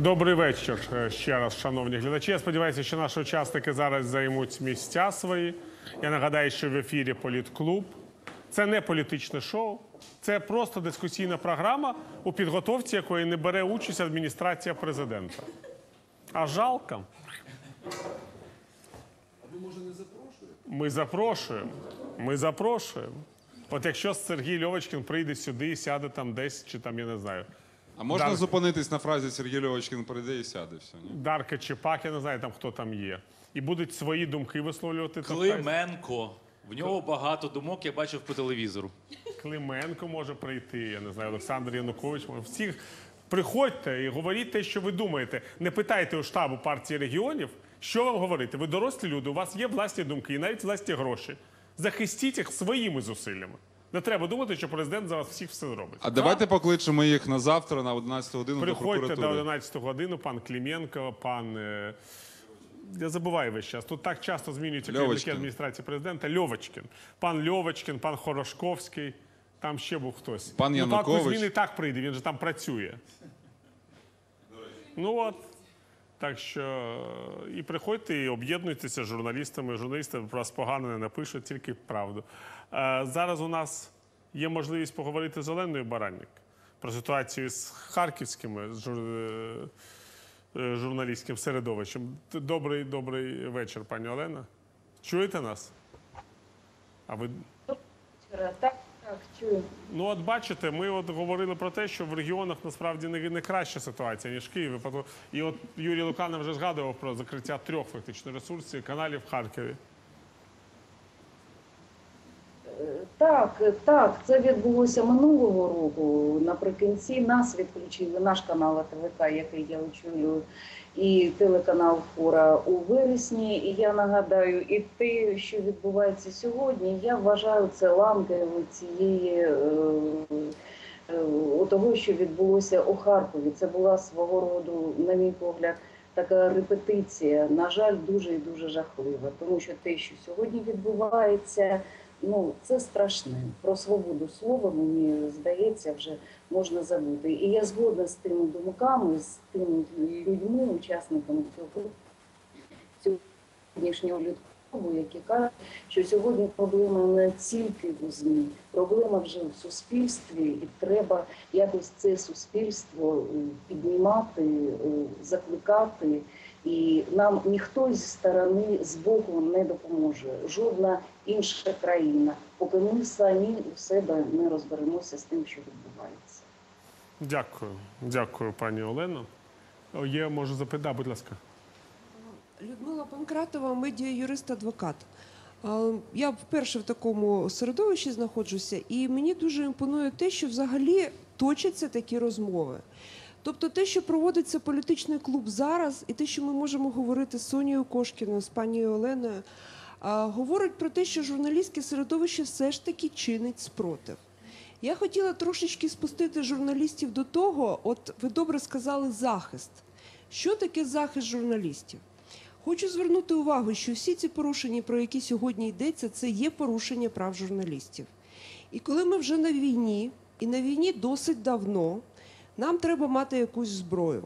Добрий вечір е, ще раз, шановні глядачі. Я сподіваюся, що наші учасники зараз займуть місця свої. Я нагадаю, що в ефірі Політклуб. Це не політичне шоу, це просто дискусійна програма, у підготовці якої не бере участь адміністрація президента. А жалко. Ми запрошуємо. Ми запрошуємо. От якщо Сергій Льовочкін прийде сюди і сяде там десь, чи там, я не знаю, А можна Да. зупинитись на фразі Сергій Льовочкін прийде і сяде все. Ні? Дарка Чепак, я не знаю там хто там є. І будуть свої думки висловлювати. Клименко. В нього багато думок, я бачив по телевізору. Клименко може прийти, я не знаю, Олександр Янукович. може. Всіх приходьте і говоріть те, що ви думаєте. Не питайте у штабу партії регіонів, що вам говорити. Ви дорослі люди, у вас є власні думки і навіть власні гроші. Захистіть їх своїми зусиллями. Не треба думати, що президент за вас всіх все зробить. А давайте покличемо їх на завтра на 11 годину Приходьте до прокуратури. 11 годину, пан Клименко, пан. е, Я забуваю весь час. Тут так часто змінюються керівники адміністрації президента. Льовочкін. Пан Льовочкін, пан Хорошковський. Там ще був хтось. Пан ну, так Янукович. І так прийде, він же там працює. Ну от. Так що і приходьте, і об'єднуйтеся з журналістами. Журналісти про вас погано не напишуть, тільки правду. Е, зараз у нас є можливість поговорити з Оленою Баранник про ситуацію з харківськими жур... е, е, журналістським середовищем. Добрий, добрий вечір, пані Олена. Чуєте нас? А ви Так, так, чую. Ну, от бачите, ми от говорили про те, що в регіонах насправді не, не краща ситуація, ніж в Києві. І от Юрій Луканов вже згадував про закриття трьох фактично ресурсів каналів в Харкові. Так, так, це відбулося минулого року. Наприкінці нас відключили наш канал ТВК, який я очолюю, і телеканал Фора у вересні. І я нагадаю, і те, що відбувається сьогодні, я вважаю це ланкою цієї е, е, того, що відбулося у Харкові. Це була свого роду, на мій погляд, така репетиція. На жаль, дуже і дуже жахлива, тому що те, що сьогодні відбувається. Ну, це страшне. Про свободу слова, мені здається, вже можна забути. І я згодна з тими думками, з тими людьми, учасниками цього сьогоднішнього людкову, які кажуть, що сьогодні проблема не тільки у ЗМІ, проблема вже в суспільстві, і треба якось це суспільство піднімати, е, закликати. І нам ніхто зі сторони з боку не допоможе. Жодна інша країна, поки ми самі у себе не розберемося з тим, що відбувається. Дякую. Дякую, пані Олено. Є, можу запитати, будь ласка. Людмила Панкратова, медіа юрист адвокат. Я вперше в такому середовищі знаходжуся, і мені дуже імпонує те, що взагалі точаться такі розмови. Тобто те, що проводиться політичний клуб зараз, і те, що ми можемо говорити з Сонією Кошкіною, з пані Оленою, говорить про те, що журналістське середовище все ж таки чинить спротив. Я хотіла трошечки спустити журналістів до того, от ви добре сказали захист. Що таке захист журналістів? Хочу звернути увагу, що всі ці порушення, про які сьогодні йдеться, це є порушення прав журналістів. І коли ми вже на війні, і на війні досить давно, нам треба мати якусь зброю.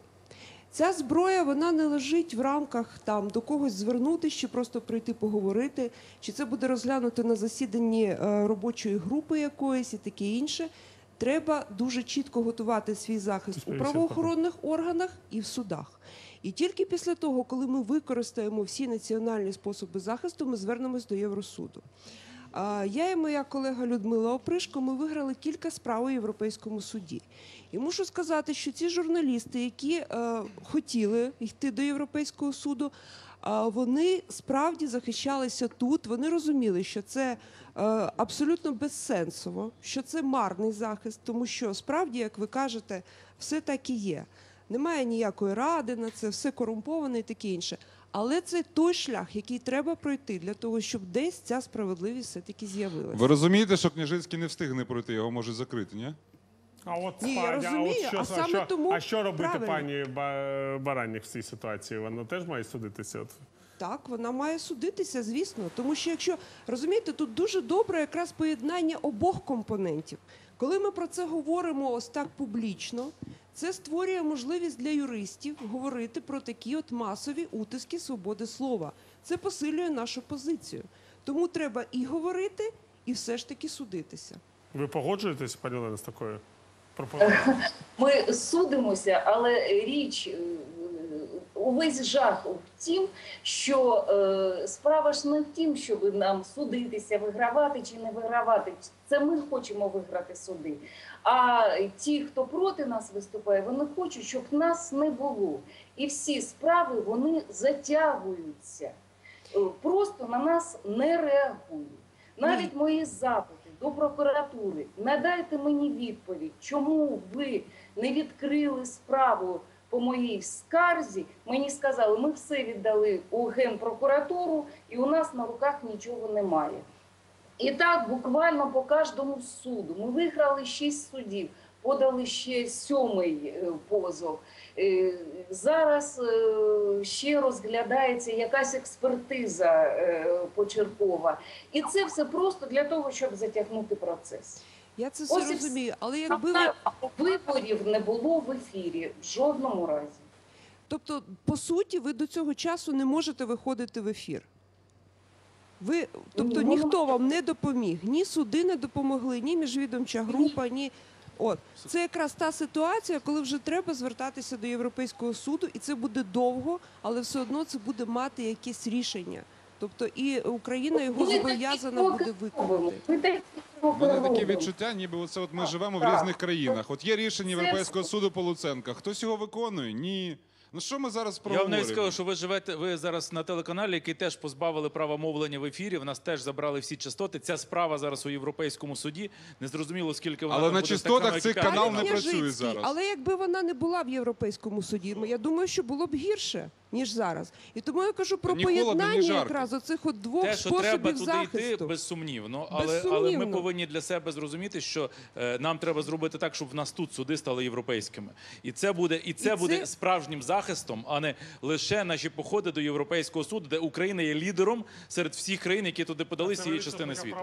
Ця зброя вона не лежить в рамках там до когось звернутися чи просто прийти поговорити, чи це буде розглянуто на засіданні е, робочої групи якоїсь і таке інше. Треба дуже чітко готувати свій захист у правоохоронних органах і в судах. І тільки після того, коли ми використаємо всі національні способи захисту, ми звернемось до Євросуду. Я і моя колега Людмила Опришко ми виграли кілька справ у Європейському суді. І мушу сказати, що ці журналісти, які е, хотіли йти до Європейського суду, вони справді захищалися тут. Вони розуміли, що це е, абсолютно безсенсово, що це марний захист, тому що справді, як ви кажете, все так і є. Немає ніякої ради на це, все корумповане і таке інше. Але це той шлях, який треба пройти для того, щоб десь ця справедливість все-таки з'явилася. Ви розумієте, що Княжицький не встигне пройти, його можуть закрити, ні? А от Ні, я пані, розумію, а, от що, а саме що, тому а що робити правильно. пані Ба- в цій ситуації? Вона теж має судитися. От. Так, вона має судитися, звісно. Тому що якщо розумієте, тут дуже добре якраз поєднання обох компонентів. Коли ми про це говоримо ось так публічно, Це створює можливість для юристів говорити про такі от масові утиски свободи слова. Це посилює нашу позицію. Тому треба і говорити, і все ж таки судитися. Ви погоджуєтесь, пані Олена, з такою пропозицією? Ми судимося, але річ е, увесь жах в тім, що е, справа ж не в тім, щоб нам судитися, вигравати чи не вигравати. Це ми хочемо виграти суди. А ті, хто проти нас виступає, вони хочуть, щоб нас не було. І всі справи вони затягуються. Е, Просто на нас не реагують. Навіть мої запити до прокуратури, надайте мені відповідь, чому ви не відкрили справу по моїй скарзі. Мені сказали, ми все віддали у генпрокуратуру, і у нас на руках нічого немає. І так буквально по кожному суду. Ми виграли шість судів, подали ще сьомий е, позов. Е, Зараз е, ще розглядається якась експертиза почеркова. І це все просто для того, щоб затягнути процес. Я це все Ось і розумію, але якби ви Виборів не було в ефірі в жодному разі. Тобто, по суті, ви до цього часу не можете виходити в ефір. Ви, тобто Ну, ніхто вам не допоміг, ні суди не допомогли, ні міжвідомча група, ні. От це якраз та ситуація, коли вже треба звертатися до Європейського суду, і це буде довго, але все одно це буде мати якесь рішення. Тобто і Україна його зобов'язана буде виконати. У мене таке відчуття, ніби оце от ми живемо в різних країнах. От є рішення Європейського суду по Луценка. Хтось його виконує? Ні. Ну що ми зараз Я вам навіть проговорюємо? скажу, що ви живете ви зараз на телеканалі, який теж позбавили права мовлення в ефірі. В нас теж забрали всі частоти. Ця справа зараз у європейському суді. Незрозуміло, скільки вона Але там на буде, частотах цих канал не працює зараз. Але якби вона не була в Європейському суді, я думаю, що було б гірше, ніж зараз. І тому я кажу про Ні холодно, ні поєднання жарко. якраз оцих от двох Те, що треба способів туди захисту. йти, безсумнівно. Але, але ми повинні для себе зрозуміти, що е, нам треба зробити так, щоб в нас тут суди стали європейськими. І це буде, і це І буде це- справжнім захистом, а не лише наші походи до Європейського суду, де Україна є лідером серед всіх країн, які туди подали з цієї частини світу.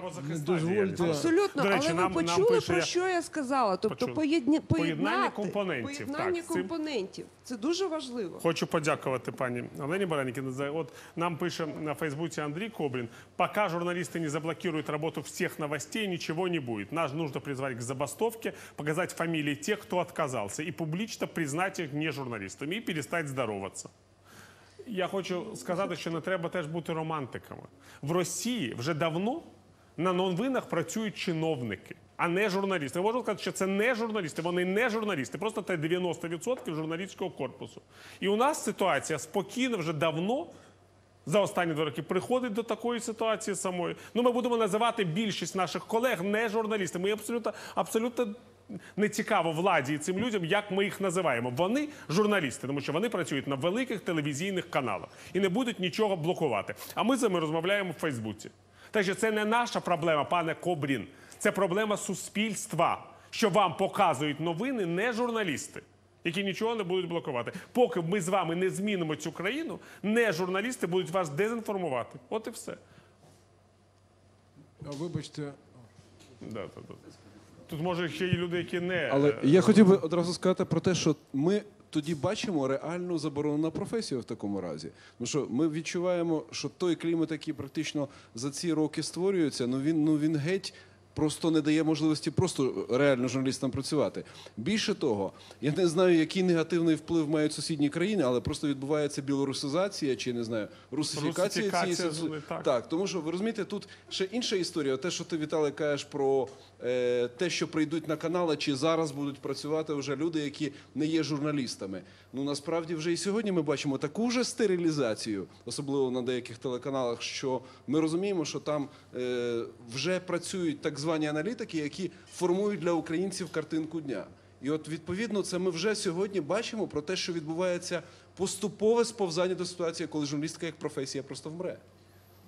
Дозвольте. Абсолютно, До речі, але нам- ви нам почули, пише- про що я сказала? Тобто Почули. поєдні, Поєднання компонентів, поєднання так, компонентів. Це дуже важливо. Хочу подякувати пані Олені Баранікіна за от нам пише на Фейсбуке Андрей Коблин. Пока журналисты не заблокируют работу всех новостей, ничего не будет. Нас нужно призвать к забастовке, показать фамилии тех, кто отказался, и публично признать их не журналистами, и перестать здороваться. Я хочу сказати, що не треба теж бути романтиками. В Росії вже давно на новинах працюють чиновники, а не журналісти. Я можу сказати, що це не журналісти, вони не журналісти, просто це 90% журналістського корпусу. І у нас ситуація спокійно вже давно. За останні два роки приходить до такої ситуації самої. Ну, ми будемо називати більшість наших колег не журналістами. І абсолютно, абсолютно не цікаво владі і цим людям, як ми їх називаємо. Вони журналісти, тому що вони працюють на великих телевізійних каналах і не будуть нічого блокувати. А ми з вами розмовляємо в Фейсбуці. Так що це не наша проблема, пане Кобрін. Це проблема суспільства, що вам показують новини не журналісти. Які нічого не будуть блокувати. Поки ми з вами не змінимо цю країну, не журналісти будуть вас дезінформувати. От і все. А, Вибачте, Да, да, да. Тут може ще є люди, які не Але е, я хотів би одразу сказати про те, що ми тоді бачимо реальну заборону професію в такому разі. Тому що ми відчуваємо, що той клімат, який практично за ці роки створюється, ну він ну він геть. Просто не дає можливості просто реально журналістам працювати. Більше того, я не знаю, який негативний вплив мають сусідні країни, але просто відбувається білорусизація чи не знаю, русифікація цієї соцу- так. так, тому що ви розумієте, тут ще інша історія. Те, що ти Віталій кажеш про е, те, що прийдуть на канали, чи зараз будуть працювати вже люди, які не є журналістами. Ну насправді вже і сьогодні ми бачимо таку ж стерилізацію, особливо на деяких телеканалах, що ми розуміємо, що там е, вже працюють так звані аналітики, які формують для українців картинку дня. І от відповідно це ми вже сьогодні бачимо про те, що відбувається поступове сповзання до ситуації, коли журналістика як професія просто вмре.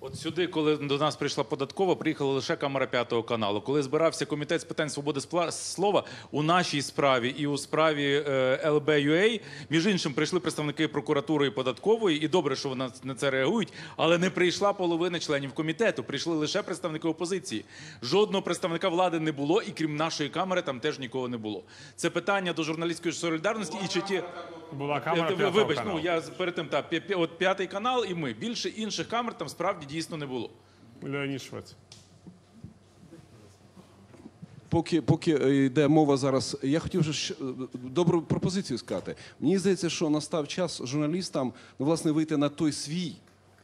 От сюди, коли до нас прийшла податкова, приїхала лише камера п'ятого каналу. Коли збирався комітет з питань свободи слова у нашій справі і у справі е, ЛБ.UA, між іншим, прийшли представники прокуратури і податкової, і добре, що вони на це реагують. Але не прийшла половина членів комітету. Прийшли лише представники опозиції. Жодного представника влади не було, і крім нашої камери, там теж нікого не було. Це питання до журналістської солідарності і чи ті. Була камера Е, Вибач, ну я перед тим от п'ятий канал і ми. Більше інших камер там справді дійсно не було. Леонід Швець. Поки, поки е, йде мова зараз, я хотів же ще, е, добру пропозицію сказати. Мені здається, що настав час журналістам ну, власне вийти на той свій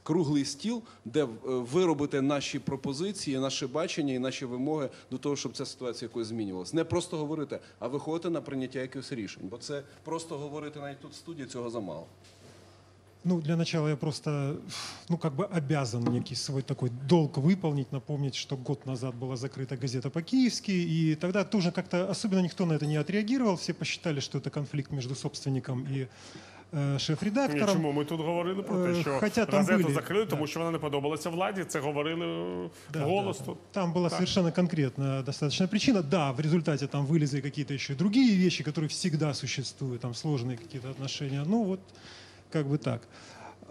круглий стіл, де е, виробити наші пропозиції, наше бачення і наші вимоги до того, щоб ця ситуація якось змінювалася. Не просто говорити, а виходити на прийняття якихось рішень. Бо це просто говорити навіть тут в студії цього замало. Ну, для начала я просто, ну, как бы обязан некий свой такой долг выполнить, напомнить, что год назад была закрыта газета по-киевски, и тогда тоже как-то особенно никто на это не отреагировал, все посчитали, что это конфликт между собственником и э, Ні, шеф-редактором. чому ми тут говорили про те, Е, що хоча там газету були, закрили, тому да. що вона не подобалася владі. Це говорили Да, голос да, да. Там была совершенно конкретная достаточно причина. Да, в результате там вылезли какие-то еще другие вещи, которые всегда существуют, там сложные какие-то отношения. Ну вот, как бы так.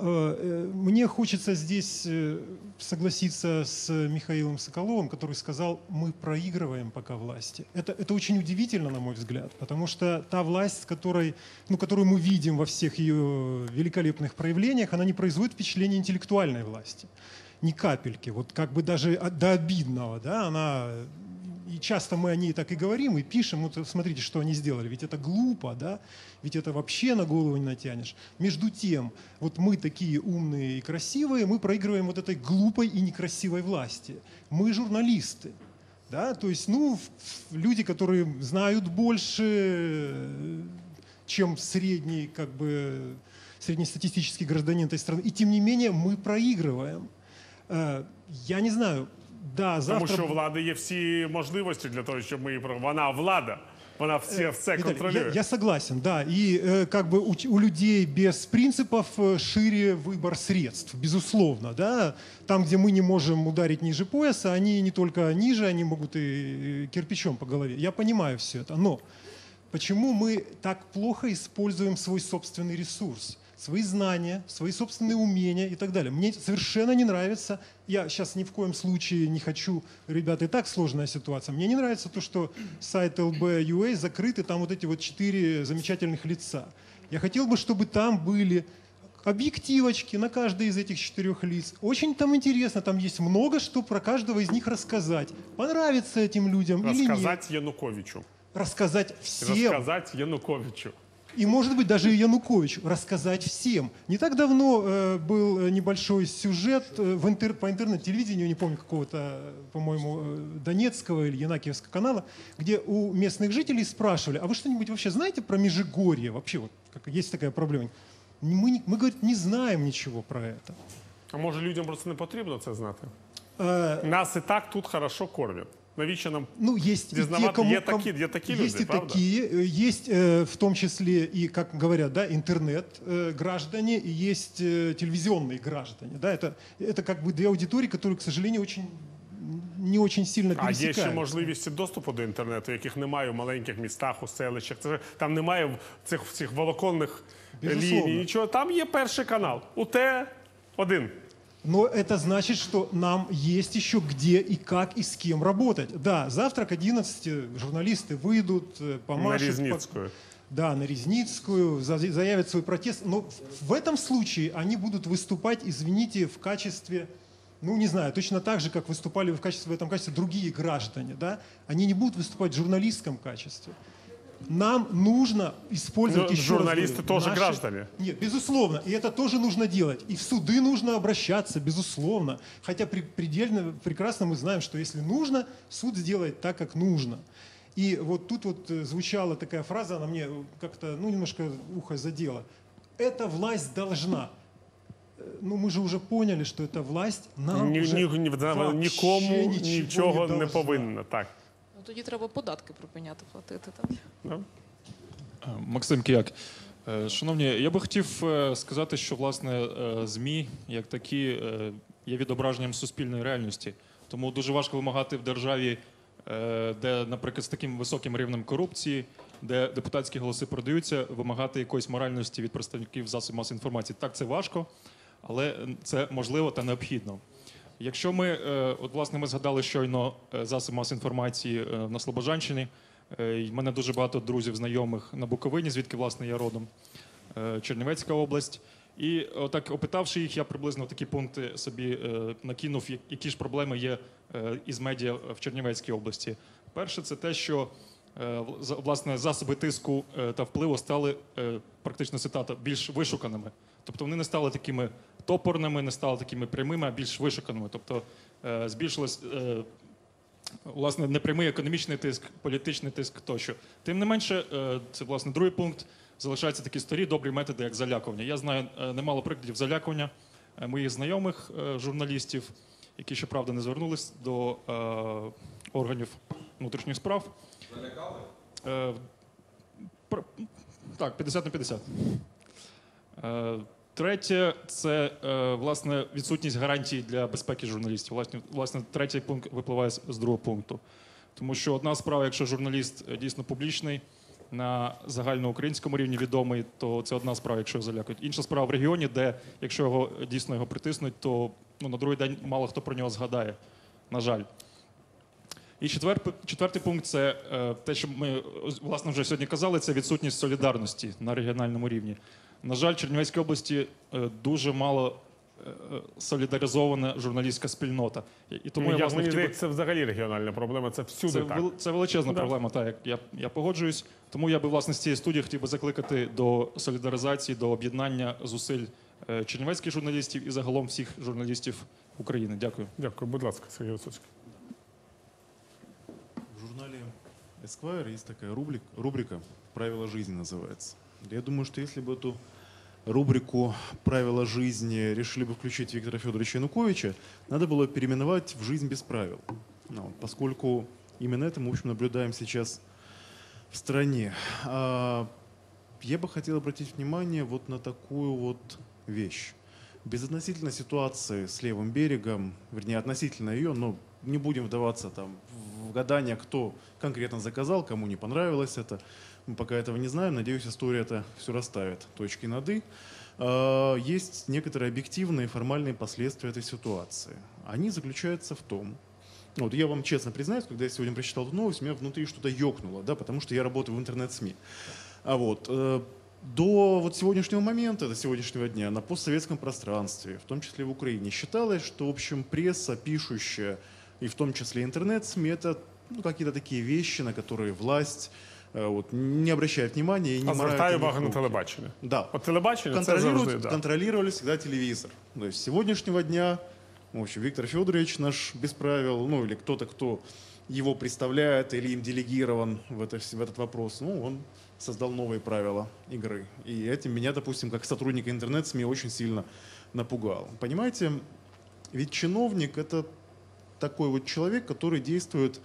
Э, э, Мне хочется здесь э, согласиться с Михаилом Соколовым, который сказал, мы проигрываем пока власти. Это, это очень удивительно, на мой взгляд, потому что та власть, которой, ну, которую мы видим во всех ее великолепных проявлениях, она не производит впечатления интеллектуальной власти ни капельки, вот как бы даже от- до обидного, да, она и часто мы о ней так и говорим, и пишем, вот смотрите, что они сделали, ведь это глупо, да, ведь это вообще на голову не натянешь. Между тем, вот мы такие умные и красивые, мы проигрываем вот этой глупой и некрасивой власти. Мы журналисты, да, то есть, ну, люди, которые знают больше, чем средний, как бы, среднестатистический гражданин этой страны, и тем не менее мы проигрываем. Э, Я не знаю, да, Тому завтра... що у влади є всі можливості для того, щоб ми її про вона влада. Вона все, все Виталий, контролює. я, я согласен, да. И э, как бы у, ч- у людей без принципов э, шире выбор средств, безусловно, да. Там, где мы не можем ударить ниже пояса, они не только ниже, они могут и э, кирпичом по голове. Я понимаю все это, но почему мы так плохо используем свой собственный ресурс? Свои знания, свои собственные умения и так далее. Мне совершенно не нравится, я сейчас ни в коем случае не хочу, ребята, и так сложная ситуация, мне не нравится то, что сайт LB.UA закрыт, и там вот эти вот четыре замечательных лица. Я хотел бы, чтобы там были объективочки на каждой из этих четырех лиц. Очень там интересно, там есть много что про каждого из них рассказать. Понравится этим людям или нет. Розказати Януковичу. Рассказать всем. Розказати Януковичу. И, может быть, даже и Януковичу рассказать всем. Не так давно э, был э, небольшой сюжет э, в интер- по интернет-телевидению, не помню какого-то, э, по-моему, э, Донецкого или Янакиевского канала, где у местных жителей спрашивали, а вы что-нибудь вообще знаете про Межигорье? Вообще, вот как, есть такая проблема. Мы, мы, говорит, не знаем ничего про это. А може людям просто не потрібно це знати? Э, Нас і так тут хорошо кормять. Навіщо нам Ну, есть и те, Признавать, кому... є ком- такі- є такі есть люди, и правда? такие, э, есть э, в том числе и, как говорят, да, интернет э, граждане, и есть э, телевизионные граждане. Да, это, это как бы две аудитории, которые, к сожалению, очень не очень сильно А є ще пересекаются. можливість доступу до інтернету, яких немає у маленьких містах, у селищах. Це ж- там немає в цих всіх волоконних Безусловно. ліній. Нічого. Там є перший канал. УТ один. Но это значит, что нам есть еще где и как и с кем работать. Да, завтра к 11 журналисты выйдут, э, На помашут. по-. Да, на Резницкую, за- заявят свой протест. Но в этом случае они будут выступать, извините, в качестве, ну не знаю, точно так же, как выступали в качестве в этом качестве другие граждане, да? Они не будут выступать в журналистском качестве Нам нужно использовать Ну, еще раз журналисты говорю, тоже граждане. Нет, безусловно, и это тоже нужно делать. И в суды нужно обращаться, безусловно. Хотя при- предельно прекрасно мы знаем, что если нужно, суд сделает так, как нужно. И вот тут вот э, звучала такая фраза, она мне как-то, ну, немножко ухо задела. Эта власть должна. Э, Ну, мы же уже поняли, что эта власть нам Ні, уже ні, ні, вообще нікому ничего нічого не должна. повинна. Так. Тоді треба податки припиняти платити. Так? Е, Максим Кияк. Е, Шановні, я би хотів е, сказати, що власне ЗМІ як такі, є відображенням суспільної реальності. Тому дуже важко вимагати в державі, де, наприклад, з таким високим рівнем корупції, де депутатські голоси продаються, вимагати якоїсь моральності від представників засобів масової інформації. Так, це важко, але це можливо та необхідно. Якщо ми, е, от власне, ми згадали щойно е, засоби масової інформації е, на Слобожанщині. В мене дуже багато друзів, знайомих на Буковині, звідки власне я родом, Чернівецька область. І отак, опитавши їх, я приблизно такі пункти собі накинув, які ж проблеми є із медіа в Чернівецькій області. Перше, це те, що власне засоби тиску та впливу стали практично цитата більш вишуканими. Тобто вони не стали такими топорними, не стали такими прямими, а більш вишуканими. Тобто е, збільшилось е, власне непрямий економічний тиск, політичний тиск тощо. Тим не менше, е, це власне другий пункт. Залишаються такі старі добрі методи, як залякування. Я знаю немало прикладів залякування моїх знайомих журналістів, які щоправда не звернулись до органів внутрішніх справ. Залякали? Так, 50 на 50. Е, Третє це е, власне відсутність гарантій для безпеки журналістів. Власне, власне, третій пункт випливає з другого пункту. Тому що одна справа, якщо журналіст е, дійсно публічний, на загальноукраїнському рівні відомий, то це одна справа, якщо його залякують. Інша справа в регіоні, де якщо його дійсно його притиснуть, то ну, на другий день мало хто про нього згадає. На жаль. І четвер, четвертий пункт це е, те, що ми е, власне вже сьогодні казали, це відсутність солідарності на регіональному рівні. На жаль, в Чернівецькій області е, дуже мало е, е, солідаризована журналістська спільнота. І, тому Ну, я, я, власне хотів це взагалі регіональна проблема. Це всюди це, так. вел- це величезна Да. проблема, так, як я, я погоджуюсь. Тому я би власне з цієї студії хотів би закликати до солідаризації, до об'єднання зусиль чернівецьких журналістів і загалом всіх журналістів України. Дякую. Дякую, будь ласка, Сергій Висоцький. В журнале Esquire есть такая рубрик, рубрика «Правила жизни» называется. Я думаю, что если бы эту рубрику «Правила жизни» решили бы включить Виктора Федоровича Януковича, надо было переименовать в «Жизнь без правил». Ну, поскольку именно это мы, в общем, наблюдаем сейчас в стране. А, я бы хотел обратить внимание вот на такую вот вещь. Безотносительно ситуации с левым берегом, вернее, относительно ее, но не будем вдаваться там в гадания, кто конкретно заказал, кому не понравилось это. Мы пока этого не знаем. Надеюсь, история это все расставит точки над «и». А, Есть некоторые объективные и формальные последствия этой ситуации. Они заключаются в том, ну, вот я вам честно признаюсь, когда я сегодня прочитал эту новость, у меня внутри что-то ёкнуло, да, потому что я работаю в интернет-СМИ. А вот э, до вот сегодняшнего момента, до сегодняшнего дня на постсоветском пространстве, в том числе в Украине, считалось, что, в общем, пресса, пишущая, и в том числе интернет-СМИ, это ну, какие-то такие вещи, на которые власть э, вот, не обращает внимания и не А них увагу на телебачення. Да. От телебачення це Контролируют, завжди, да. контролировали всегда телевизор. То есть с сегодняшнего дня, в общем, Виктор Федорович наш без правил, ну или кто-то, кто его представляет или им делегирован в, это, в этот вопрос, ну, он создал новые правила игры. И этим меня, допустим, как сотрудника интернет-СМИ очень сильно напугал. Понимаете, ведь чиновник — это такой вот человек, который действует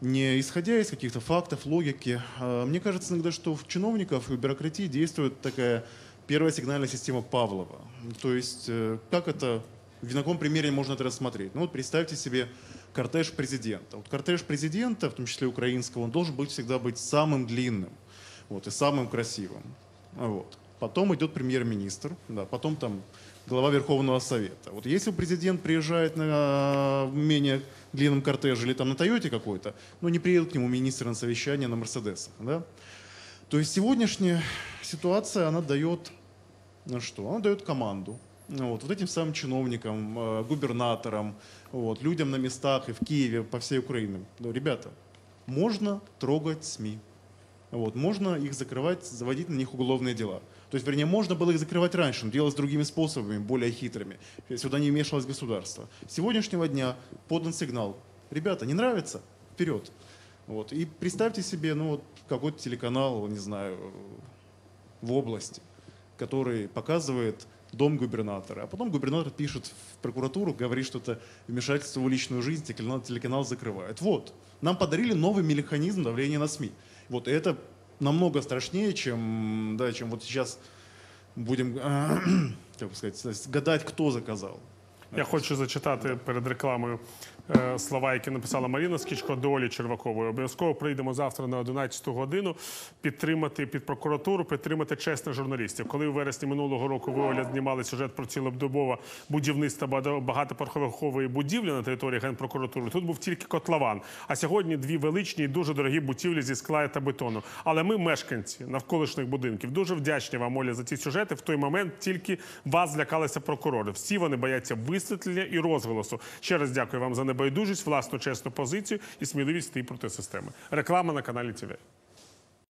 не исходя из каких-то фактов, логики. А Мне кажется иногда, что в чиновников и бюрократии действует такая первая сигнальная система Павлова. То есть, э, как это, на каком примере можно это рассмотреть? Ну вот представьте себе кортеж президента. Вот кортеж президента, в том числе украинского, он должен быть всегда быть самым длинным вот, и самым красивым. Вот. Потом идет премьер-министр, да, потом там глава Верховного Совета. Вот если президент приезжает на э, менее длинном кортеже или там на Тойоте какой-то, ну не приедут к нему министры на совещание на Мерседесах, да? То есть сегодняшняя ситуация, она дает, ну что, она дает команду. Ну Вот, вот этим самым чиновникам, э, губернаторам, вот, людям на местах и в Киеве, по всей Украине. Ну, ребята, можно трогать СМИ. Вот, можно их закрывать, заводить на них уголовные дела. То есть, вернее, можно было их закрывать раньше, но делать другими способами, более хитрыми. Сюда не вмешивалось государство. С сегодняшнего дня подан сигнал. Ребята, не нравится? Вперед. Вот. И представьте себе, ну вот какой-то телеканал, не знаю, в области, который показывает дом губернатора, а потом губернатор пишет в прокуратуру, говорит, что это вмешательство в личную жизнь, телеканал, телеканал закрывает. Вот, нам подарили новый механизм давления на СМИ. Вот и это намного страшнее, чем, да, чем вот сейчас будем, как бы сказать, гадать, кто заказал. Я хочу зачитати перед рекламою е, слова, які написала Маріна Скічко до Олі Червакової. Обов'язково прийдемо завтра на 11 годину підтримати під прокуратуру, підтримати чесних журналістів. Коли у вересні минулого року ви Оля знімали сюжет про цілодобове будівництво багато- багатоповерхової будівлі на території генпрокуратури, тут був тільки котлован. А сьогодні дві величні і дуже дорогі будівлі зі скла та бетону. Але ми, мешканці навколишніх будинків, дуже вдячні вам, Оля, за ці сюжети. В той момент тільки вас злякалися прокурори. Всі вони бояться висвітлення і розголосу. Ще раз дякую вам за небайдужість, власну чесну позицію і сміливість йти проти системи. Реклама на каналі ТВ.